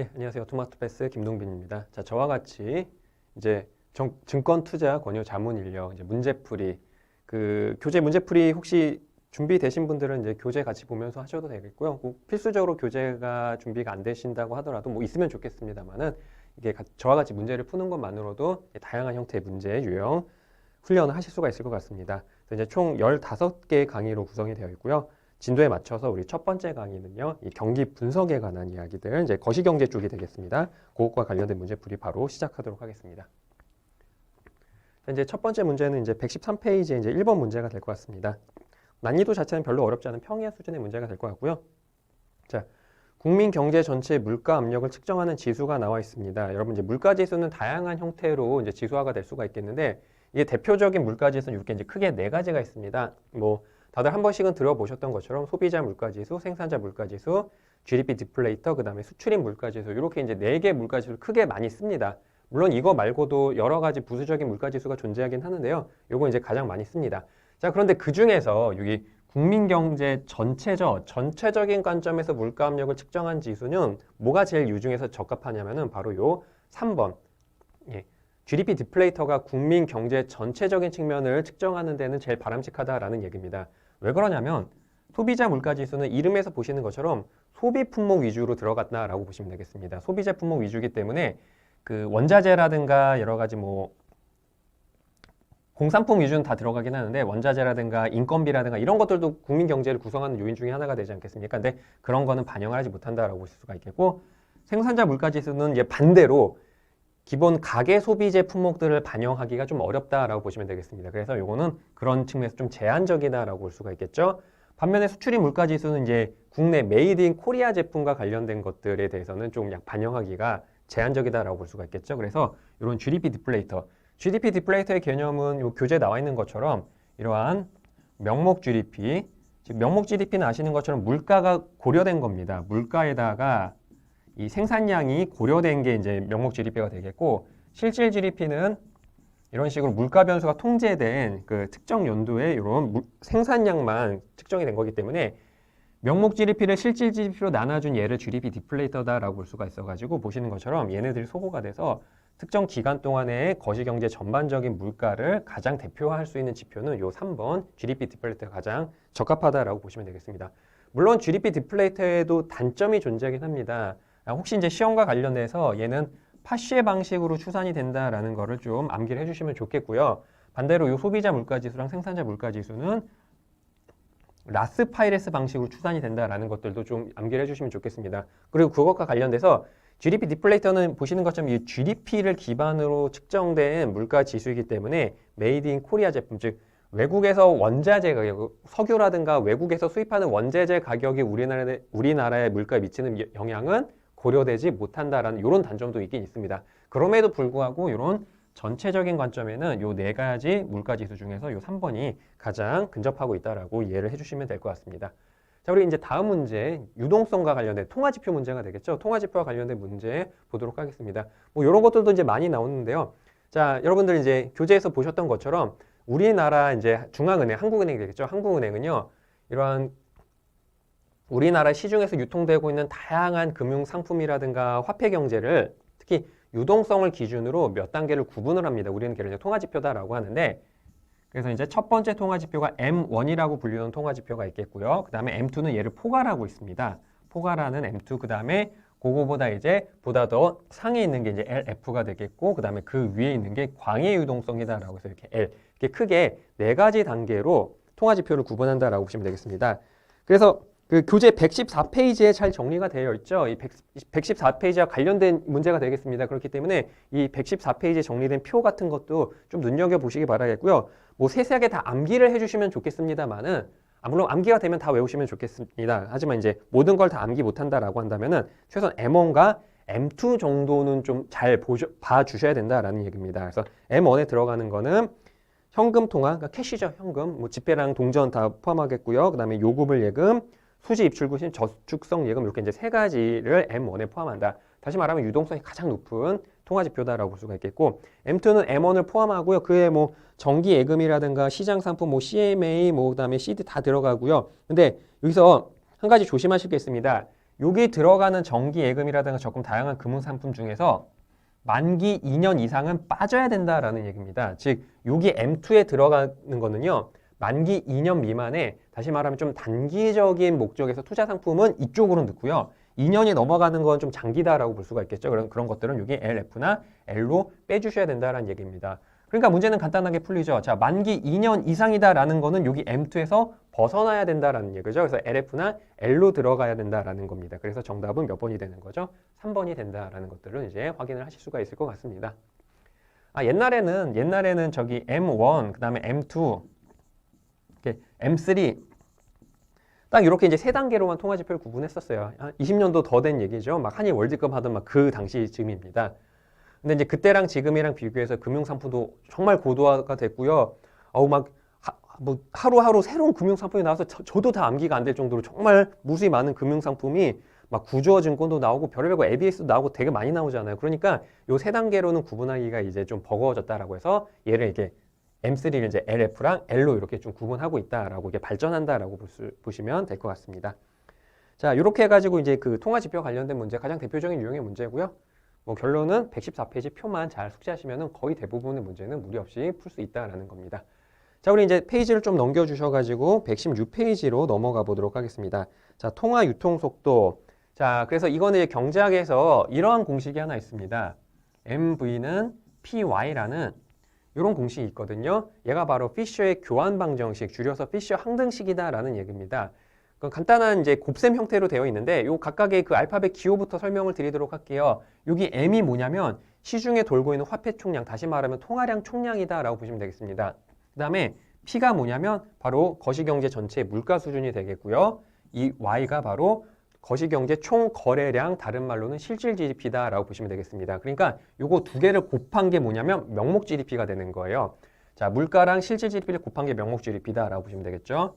예, 안녕하세요. 토마토패스 김동빈입니다. 자, 저와 같이 이제 정- 증권 투자 권유 자문 인력 이제 문제풀이 그 교재 문제풀이 혹시 준비되신 분들은 이제 교재 같이 보면서 하셔도 되겠고요. 꼭 필수적으로 교재가 준비가 안 되신다고 하더라도 뭐 있으면 좋겠습니다만은 이게 가- 저와 같이 문제를 푸는 것만으로도 다양한 형태의 문제 유형 훈련을 하실 수가 있을 것 같습니다. 그래서 이제 총 15개의 강의로 구성이 되어 있고요. 진도에 맞춰서 우리 첫 번째 강의는요, 이 경기 분석에 관한 이야기들, 이제 거시경제 쪽이 되겠습니다. 그것과 관련된 문제 풀이 바로 시작하도록 하겠습니다. 자, 이제 첫 번째 문제는 이제 113페이지에 이제 1번 문제가 될 것 같습니다. 난이도 자체는 별로 어렵지 않은 평이한 수준의 문제가 될 것 같고요. 자, 국민 경제 전체의 물가 압력을 측정하는 지수가 나와 있습니다. 여러분 이제 물가 지수는 다양한 형태로 이제 지수화가 될 수가 있겠는데 이게 대표적인 물가 지수는 이렇게 이제 크게 네 가지가 있습니다. 뭐 다들 한 번씩은 들어보셨던 것처럼 소비자 물가 지수, 생산자 물가 지수, GDP 디플레이터, 그 다음에 수출입 물가 지수 이렇게 이제 네 개 물가 지수를 크게 많이 씁니다. 물론 이거 말고도 여러 가지 부수적인 물가 지수가 존재하긴 하는데요. 요거 이제 가장 많이 씁니다. 자, 그런데 그 중에서 여기 국민 경제 전체적 전체적인 관점에서 물가 압력을 측정한 지수는 뭐가 제일 유중에서 적합하냐면은 바로 요 3번. 예. GDP 디플레이터가 국민 경제 전체적인 측면을 측정하는 데는 제일 바람직하다라는 얘기입니다. 왜 그러냐면 소비자 물가 지수는 이름에서 보시는 것처럼 소비 품목 위주로 들어갔다라고 보시면 되겠습니다. 소비자 품목 위주이기 때문에 그 원자재라든가 여러 가지 뭐 공산품 위주는 다 들어가긴 하는데 원자재라든가 인건비라든가 이런 것들도 국민 경제를 구성하는 요인 중에 하나가 되지 않겠습니까? 근데 그런 거는 반영을 하지 못한다라고 보실 수가 있겠고 생산자 물가 지수는 이제 반대로 기본 가계 소비재 품목들을 반영하기가 좀 어렵다라고 보시면 되겠습니다. 그래서 요거는 그런 측면에서 좀 제한적이다라고 볼 수가 있겠죠. 반면에 수출입 물가 지수는 이제 국내 메이드 인 코리아 제품과 관련된 것들에 대해서는 좀 약 반영하기가 제한적이다라고 볼 수가 있겠죠. 그래서 이런 GDP 디플레이터, GDP 디플레이터의 개념은 요 교재에 나와 있는 것처럼 이러한 명목 GDP, 즉 명목 GDP는 아시는 것처럼 물가가 고려된 겁니다. 물가에다가 이 생산량이 고려된 게 이제 명목 GDP가 되겠고 실질 GDP는 이런 식으로 물가 변수가 통제된 그 특정 연도에 이런 물- 생산량만 측정이 된 거기 때문에 명목 GDP를 실질 GDP로 나눠준 얘를 GDP 디플레이터다라고 볼 수가 있어가지고 보시는 것처럼 얘네들이 소거가 돼서 특정 기간 동안의 거시 경제 전반적인 물가를 가장 대표화할 수 있는 지표는 요 3번 GDP 디플레이터가 가장 적합하다라고 보시면 되겠습니다. 물론 GDP 디플레이터에도 단점이 존재하긴 합니다. 아, 혹시 이제 시험과 관련돼서 얘는 파시의 방식으로 추산이 된다라는 거를 좀 암기를 해주시면 좋겠고요. 반대로 이 소비자 물가 지수랑 생산자 물가 지수는 라스 파이레스 방식으로 추산이 된다라는 것들도 좀 암기를 해주시면 좋겠습니다. 그리고 그것과 관련돼서 GDP 디플레이터는 보시는 것처럼 이 GDP를 기반으로 측정된 물가 지수이기 때문에 메이드 인 코리아 제품 즉 외국에서 원자재 가격, 석유라든가 외국에서 수입하는 원자재 가격이 우리나라의 우리나라의 물가에 미치는 영향은 고려되지 못한다라는 이런 단점도 있긴 있습니다. 그럼에도 불구하고 이런 전체적인 관점에는 요 네 가지 물가 지수 중에서 요 3번이 가장 근접하고 있다라고 이해를 해주시면 될 것 같습니다. 자, 우리 이제 다음 문제 유동성과 관련된 통화지표 문제가 되겠죠. 통화지표와 관련된 문제 보도록 하겠습니다. 뭐 이런 것들도 이제 많이 나오는데요. 자, 여러분들 이제 교재에서 보셨던 것처럼 우리나라 이제 중앙은행, 한국은행이 되겠죠. 한국은행은요, 이러한 우리나라 시중에서 유통되고 있는 다양한 금융 상품이라든가 화폐 경제를 특히 유동성을 기준으로 몇 단계를 구분을 합니다. 우리는 걔를 통화지표다라고 하는데 그래서 이제 첫 번째 통화지표가 M1이라고 불리는 통화지표가 있겠고요. 그 다음에 M2는 얘를 포괄하고 있습니다. 포괄하는 M2, 그 다음에 그거보다 이제 보다 더 상에 있는 게 이제 LF가 되겠고, 그 다음에 그 위에 있는 게 광해 유동성이다라고 해서 이렇게 L. 이렇게 크게 네 가지 단계로 통화지표를 구분한다라고 보시면 되겠습니다. 그래서 그 교재 114페이지에 잘 정리가 되어 있죠. 이 114페이지와 관련된 문제가 되겠습니다. 그렇기 때문에 이 114페이지에 정리된 표 같은 것도 좀 눈여겨 보시기 바라겠고요. 뭐 세세하게 다 암기를 해주시면 좋겠습니다만은 아, 물론 암기가 되면 다 외우시면 좋겠습니다. 하지만 이제 모든 걸 다 암기 못한다라고 한다면은 최소한 M1과 M2 정도는 좀 잘 봐주셔야 된다라는 얘기입니다. 그래서 M1에 들어가는 거는 현금 통화, 그러니까 캐시죠, 현금, 뭐 지폐랑 동전 다 포함하겠고요. 그 다음에 요금을 예금, 수지 입출구 신 저축성 예금 이렇게 이제 세 가지를 M1에 포함한다. 다시 말하면 유동성이 가장 높은 통화지표다라고 볼 수가 있겠고 M2는 M1을 포함하고요. 그에 뭐 정기 예금이라든가 시장 상품 뭐 CMA 뭐 그다음에 CD 다 들어가고요. 근데 여기서 한 가지 조심하실 게 있습니다. 여기 들어가는 정기 예금이라든가 적금 다양한 금융 상품 중에서 만기 2년 이상은 빠져야 된다라는 얘기입니다. 즉 여기 M2에 들어가는 거는요. 만기 2년 미만에 다시 말하면 좀 단기적인 목적에서 투자 상품은 이쪽으로 넣고요. 2년이 넘어가는 건 좀 장기다라고 볼 수가 있겠죠. 그런 그런 것들은 여기 LF나 L로 빼주셔야 된다라는 얘기입니다. 그러니까 문제는 간단하게 풀리죠. 자, 만기 2년 이상이다라는 거는 여기 M2에서 벗어나야 된다라는 얘기죠. 그래서 LF나 L로 들어가야 된다라는 겁니다. 그래서 정답은 몇 번이 되는 거죠? 3번이 된다라는 것들을 이제 확인을 하실 수가 있을 것 같습니다. 아, 옛날에는 옛날에는 저기 M1, 그 다음에 M2, 이렇게 M3 딱 이렇게 이제 세 단계로만 통화 지표를 구분했었어요. 한 20년도 더 된 얘기죠. 막 한일 월드컵 하던 막 그 당시 즈음입니다. 근데 이제 그때랑 지금이랑 비교해서 금융 상품도 정말 고도화가 됐고요. 어우 막뭐 하루하루 새로운 금융 상품이 나와서 저, 도다 암기가 안 될 정도로 정말 무수히 많은 금융 상품이 막 구조증권도 나오고 별의별 거 ABS도 나오고 되게 많이 나오잖아요. 그러니까 요 세 단계로는 구분하기가 이제 좀 버거워졌다라고 해서 얘를 이렇게 M3를 이제 LF랑 L로 이렇게 좀 구분하고 있다라고 이게 발전한다라고 볼 수, 보시면 될 것 같습니다. 자, 이렇게 해가지고 이제 그 통화 지표 관련된 문제 가장 대표적인 유형의 문제고요. 뭐 결론은 114페이지 표만 잘 숙지하시면 거의 대부분의 문제는 무리 없이 풀 수 있다라는 겁니다. 자, 우리 이제 페이지를 좀 넘겨주셔가지고 116페이지로 넘어가 보도록 하겠습니다. 자, 통화 유통 속도. 자, 그래서 이거는 경제학에서 이러한 공식이 하나 있습니다. MV는 PY라는 이런 공식이 있거든요. 얘가 바로 피셔의 교환 방정식, 줄여서 피셔 항등식이다라는 얘기입니다. 그 간단한 이제 곱셈 형태로 되어 있는데 요 각각의 그 알파벳 기호부터 설명을 드리도록 할게요. 여기 M이 뭐냐면 시중에 돌고 있는 화폐 총량, 다시 말하면 통화량 총량이다라고 보시면 되겠습니다. 그다음에 P가 뭐냐면 바로 거시경제 전체 물가 수준이 되겠고요. 이 Y가 바로 거시경제 총 거래량 다른 말로는 실질 GDP다라고 보시면 되겠습니다. 그러니까 요거 두 개를 곱한 게 뭐냐면 명목 GDP가 되는 거예요. 자, 물가랑 실질 GDP를 곱한 게 명목 GDP다라고 보시면 되겠죠.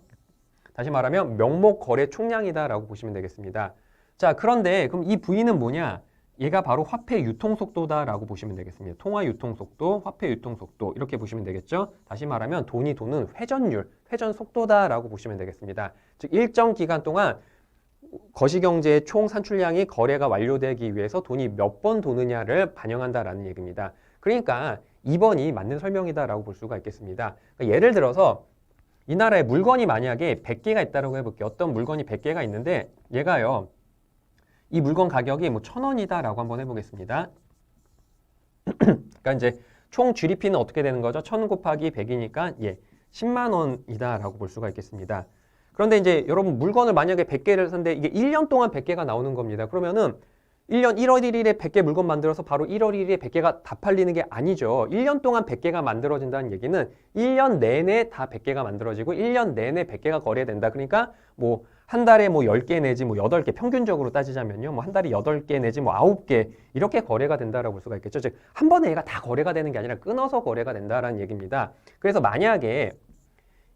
다시 말하면 명목 거래 총량이다라고 보시면 되겠습니다. 자, 그런데 그럼 이 V는 뭐냐? 얘가 바로 화폐 유통 속도다라고 보시면 되겠습니다. 통화 유통 속도, 화폐 유통 속도 이렇게 보시면 되겠죠. 다시 말하면 돈이 도는 회전율, 회전 속도다라고 보시면 되겠습니다. 즉 일정 기간 동안 거시경제의 총 산출량이 거래가 완료되기 위해서 돈이 몇 번 도느냐를 반영한다라는 얘기입니다. 그러니까 2번이 맞는 설명이다라고 볼 수가 있겠습니다. 그러니까 예를 들어서 이 나라에 물건이 만약에 100개가 있다고 해볼게요. 어떤 물건이 100개가 있는데 얘가요. 이 물건 가격이 뭐 1000원이다라고 한번 해보겠습니다. 그러니까 이제 총 GDP는 어떻게 되는 거죠? 1000 곱하기 100이니까 예, 10만 원이다라고 볼 수가 있겠습니다. 그런데 이제 여러분 물건을 만약에 100개를 샀는데 이게 1년 동안 100개가 나오는 겁니다. 그러면은 1년 1월 1일에 100개 물건 만들어서 바로 1월 1일에 100개가 다 팔리는 게 아니죠. 1년 동안 100개가 만들어진다는 얘기는 1년 내내 다 100개가 만들어지고 1년 내내 100개가 거래된다. 그러니까 뭐 한 달에 뭐 10개 내지 뭐 8개 평균적으로 따지자면요. 뭐 한 달에 8개 내지 뭐 9개 이렇게 거래가 된다라고 볼 수가 있겠죠. 즉 한 번에 얘가 다 거래가 되는 게 아니라 끊어서 거래가 된다라는 얘기입니다. 그래서 만약에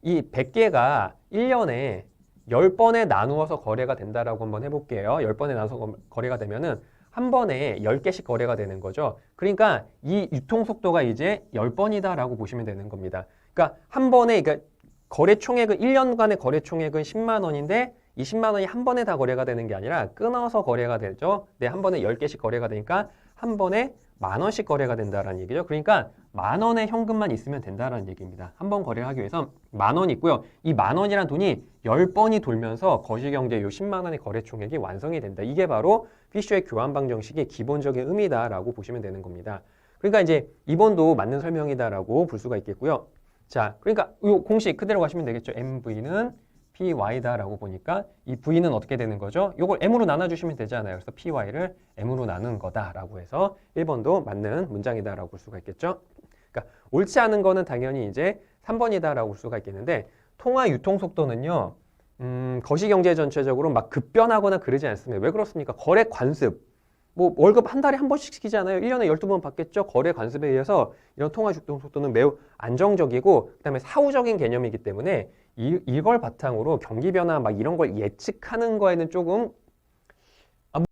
이 100개가 1년에 10번에 나누어서 거래가 된다라고 한번 해볼게요. 10번에 나눠서 거래가 되면은 한 번에 10개씩 거래가 되는 거죠. 그러니까 이 유통 속도가 이제 10번이다라고 보시면 되는 겁니다. 그러니까 한 번에 그러니까 거래 총액은 1년간의 거래 총액은 10만 원인데 이 10만 원이 한 번에 다 거래가 되는 게 아니라 끊어서 거래가 되죠. 네, 한 번에 10개씩 거래가 되니까 한 번에 만 원씩 거래가 된다라는 얘기죠. 그러니까 만 원의 현금만 있으면 된다라는 얘기입니다. 한 번 거래하기 위해서 만원 있고요. 이 만 원이란 돈이 열번이 돌면서 거시경제 요 10만 원의 거래 총액이 완성이 된다. 이게 바로 피셔의 교환 방정식의 기본적인 의미다라고 보시면 되는 겁니다. 그러니까 이제 이번도 맞는 설명이다라고 볼 수가 있겠고요. 자, 그러니까 요 공식 그대로 가시면 되겠죠. MV는 py다라고 보니까 이 v는 어떻게 되는 거죠? 이걸 m으로 나눠주시면 되잖아요. 그래서 py를 m으로 나눈 거다라고 해서 1번도 맞는 문장이다라고 볼 수가 있겠죠? 그러니까 옳지 않은 거는 당연히 이제 3번이다라고 볼 수가 있겠는데 통화 유통 속도는요. 음, 거시경제 전체적으로 막 급변하거나 그러지 않습니다. 왜 그렇습니까? 거래 관습. 뭐 월급 한 달에 한 번씩 시키잖아요. 1년에 12번 받겠죠. 거래 관습에 의해서 이런 통화 유통 속도는 매우 안정적이고 그다음에 사후적인 개념이기 때문에 이, 이걸 바탕으로 경기 변화 막 이런 걸 예측하는 거에는 조금